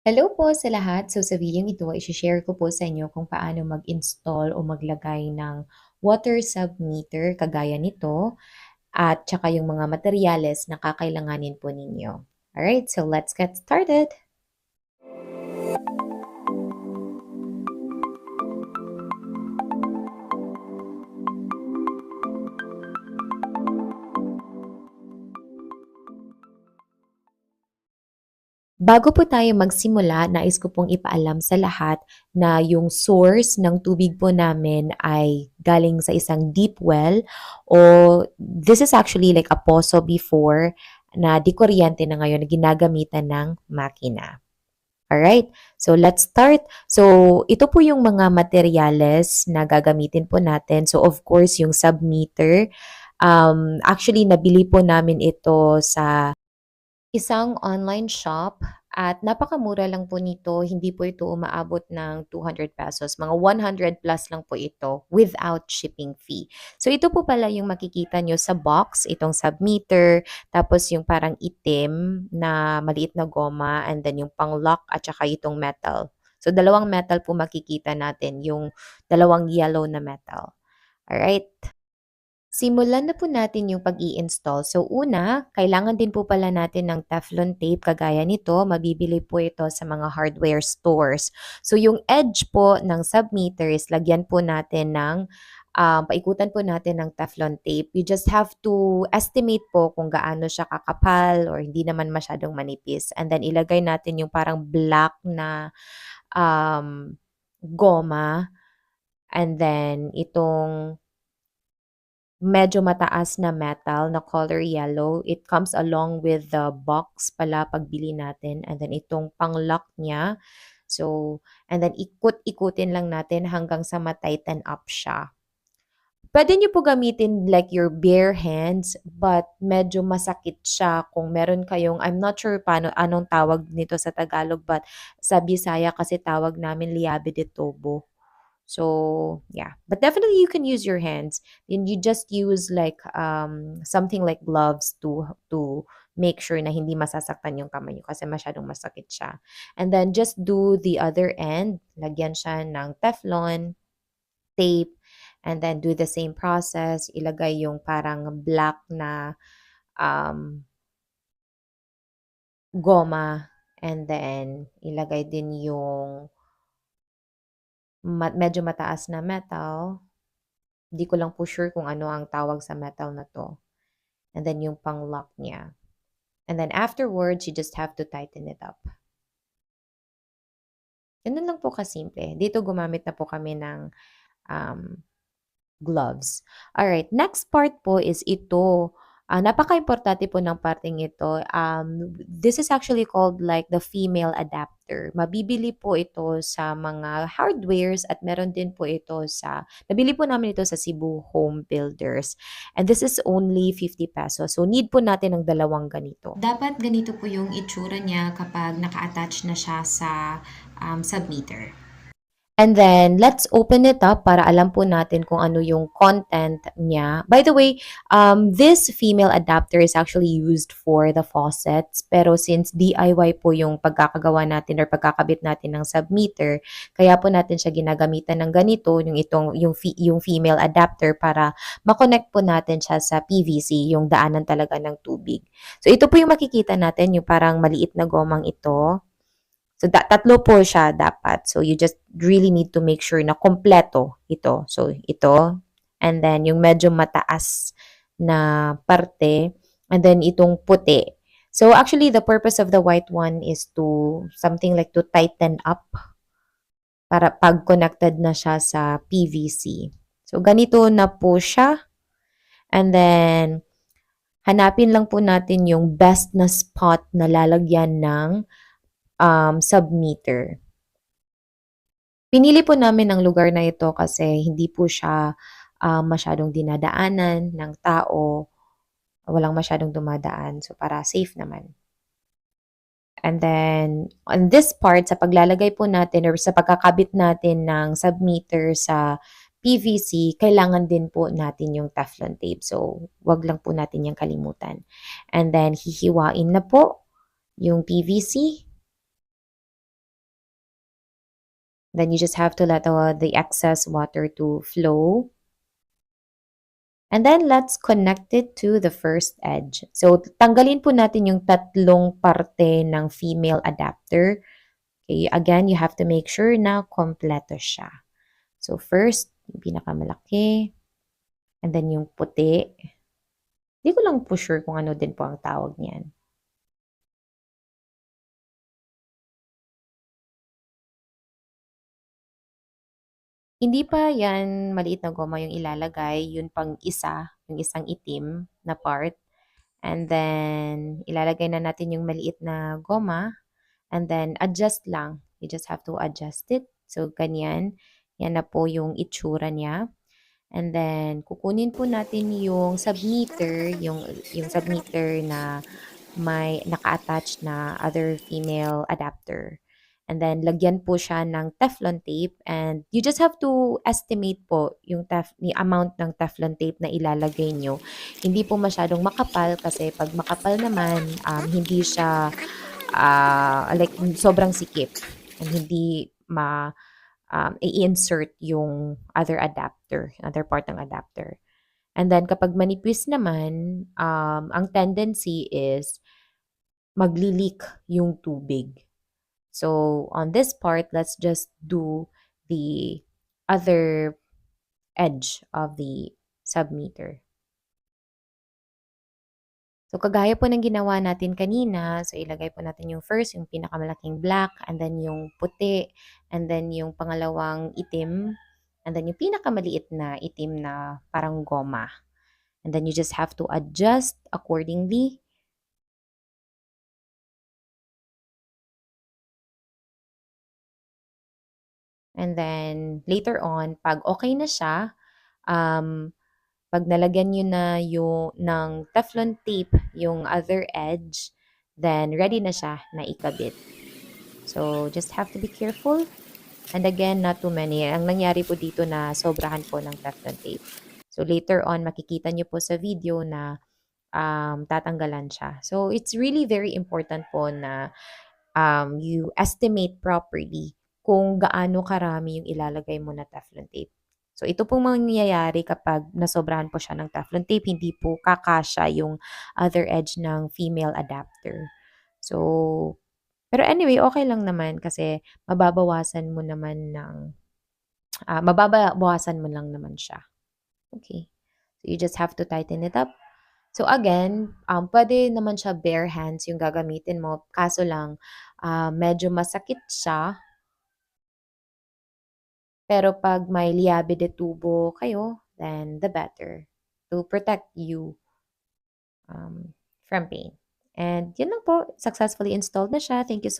Hello po sa lahat. So sa video ito, i-share ko po sa inyo kung paano mag-install o maglagay ng water sub-meter kagaya nito at saka yung mga materyales na kakailanganin po ninyo. Alright, so let's get started. Bago po tayo magsimula, nais ko pong ipaalam sa lahat na yung source ng tubig po namin ay galing sa isang deep well o this is actually like a poso before na di kuryente na ngayon na ginagamitan ng makina. Alright, so let's start. So ito po yung mga materyales na gagamitin po natin. So of course, yung submeter, um, actually nabili po namin ito sa Isang online shop at napakamura lang po nito, hindi po ito umaabot ng ₱200, mga ₱100 plus lang po ito without shipping fee. So ito po pala yung makikita niyo sa box, itong submeter, tapos yung parang itim na maliit na goma and then yung pang-lock at saka itong metal. So dalawang metal po makikita natin, yung dalawang yellow na metal. Alright. Simulan na po natin yung pag-i-install. So una, kailangan din po pala natin ng Teflon tape kagaya nito. Mabibili po ito sa mga hardware stores. So yung edge po ng submeter is lagyan po natin ng um, paikutan po natin ng Teflon tape. You just have to estimate po kung gaano siya kakapal or hindi naman masyadong manipis. And then ilagay natin yung parang black na um, goma. And then itong medyo mataas na metal na color yellow. It comes along with the box pala pagbili natin and then itong pang-lock niya. So, and then ikot-ikutin lang natin hanggang sa ma-tighten up siya. Pwede niyo po gamitin like your bare hands, but medyo masakit siya kung meron kayong, I'm not sure paano, anong tawag nito sa Tagalog, but sa Bisaya kasi tawag namin liabe de tobo. So yeah, but definitely you can use your hands. And you just use like um something like gloves to to make sure na hindi masasaktan yung kamay niyo kasi masyadong masakit siya. And then just do the other end. Lagyan siya ng Teflon tape and then do the same process. Ilagay yung parang black na um, goma and then ilagay din yung ma medyo mataas na metal. Di ko lang po sure kung ano ang tawag sa metal na 'to. And then yung pang-lock niya. And then afterwards, you just have to tighten it up. Ganun lang po kasimple. Dito gumamit na po kami ng um, gloves. Alright, next part po is ito. Ah, napakaimportante po ng parting ito. Um, this is actually called like the female adapter. Mabibili po ito sa mga hardwares at meron din po ito sa, nabili po namin ito sa Cebu Home Builders. And this is only 50 pesos. So need po natin ng dalawang ganito. Dapat ganito po yung itsura niya kapag naka-attach na siya sa um, submeter. And then, let's open it up para alam po natin kung ano yung content niya. By the way, um, this female adapter is actually used for the faucets. Pero since DIY po yung pagkakagawa natin or pagkakabit natin ng submeter, kaya po natin siya ginagamitan ng ganito, yung, itong, yung, yung female adapter para makonect po natin siya sa PVC, yung daanan talaga ng tubig. So, ito po yung makikita natin, yung parang maliit na gomang ito. So, da- tatlo po siya dapat. So, you just really need to make sure na kompleto ito. So, ito. And then, yung medyo mataas na parte. And then, itong puti. So, actually, the purpose of the white one is to, something like to tighten up para pag connected na siya sa PVC. So, ganito na po siya. And then, hanapin lang po natin yung best na spot na lalagyan ng um, submeter. Pinili po namin ang lugar na ito kasi hindi po siya uh, masyadong dinadaanan ng tao. Walang masyadong dumadaan. So, para safe naman. And then, on this part, sa paglalagay po natin or sa pagkakabit natin ng submeter sa PVC, kailangan din po natin yung Teflon tape. So, wag lang po natin yung kalimutan. And then, hihiwain na po yung PVC Then you just have to let uh, the excess water to flow. And then let's connect it to the first edge. So tanggalin po natin yung tatlong parte ng female adapter. Okay, again, you have to make sure na kompleto siya. So first, yung pinakamalaki. And then yung puti. Hindi ko lang po sure kung ano din po ang tawag niyan. Hindi pa yan maliit na goma yung ilalagay, yun pang isa, yung isang itim na part. And then, ilalagay na natin yung maliit na goma. And then, adjust lang. You just have to adjust it. So, ganyan. Yan na po yung itsura niya. And then, kukunin po natin yung submeter, yung, yung submeter na may naka-attach na other female adapter. And then, lagyan po siya ng Teflon tape and you just have to estimate po yung tef the amount ng Teflon tape na ilalagay nyo. Hindi po masyadong makapal kasi pag makapal naman, um, hindi siya uh, like sobrang sikip and hindi ma um, i-insert yung other adapter, other part ng adapter. And then kapag manipis naman, um, ang tendency is magli-leak yung tubig. So on this part, let's just do the other edge of the submeter. So kagaya po ng ginawa natin kanina, so ilagay po natin yung first, yung pinakamalaking black, and then yung puti, and then yung pangalawang itim, and then yung pinakamaliit na itim na parang goma. And then you just have to adjust accordingly And then, later on, pag okay na siya, um, pag nalagyan nyo na yung, ng Teflon tape yung other edge, then ready na siya na ikabit. So, just have to be careful. And again, not too many. Ang nangyari po dito na sobrahan po ng Teflon tape. So, later on, makikita nyo po sa video na um, tatanggalan siya. So, it's really very important po na um, you estimate properly kung gaano karami yung ilalagay mo na Teflon tape. So, ito pong mangyayari kapag nasobrahan po siya ng Teflon tape, hindi po kakasya yung other edge ng female adapter. So, pero anyway, okay lang naman kasi mababawasan mo naman ng, uh, mababawasan mo lang naman siya. Okay. So, you just have to tighten it up. So, again, um, pwede naman siya bare hands yung gagamitin mo. Kaso lang, uh, medyo masakit siya pero pag may liabe de tubo kayo, then the better to protect you um, from pain. And yun lang po, successfully installed na siya. Thank you so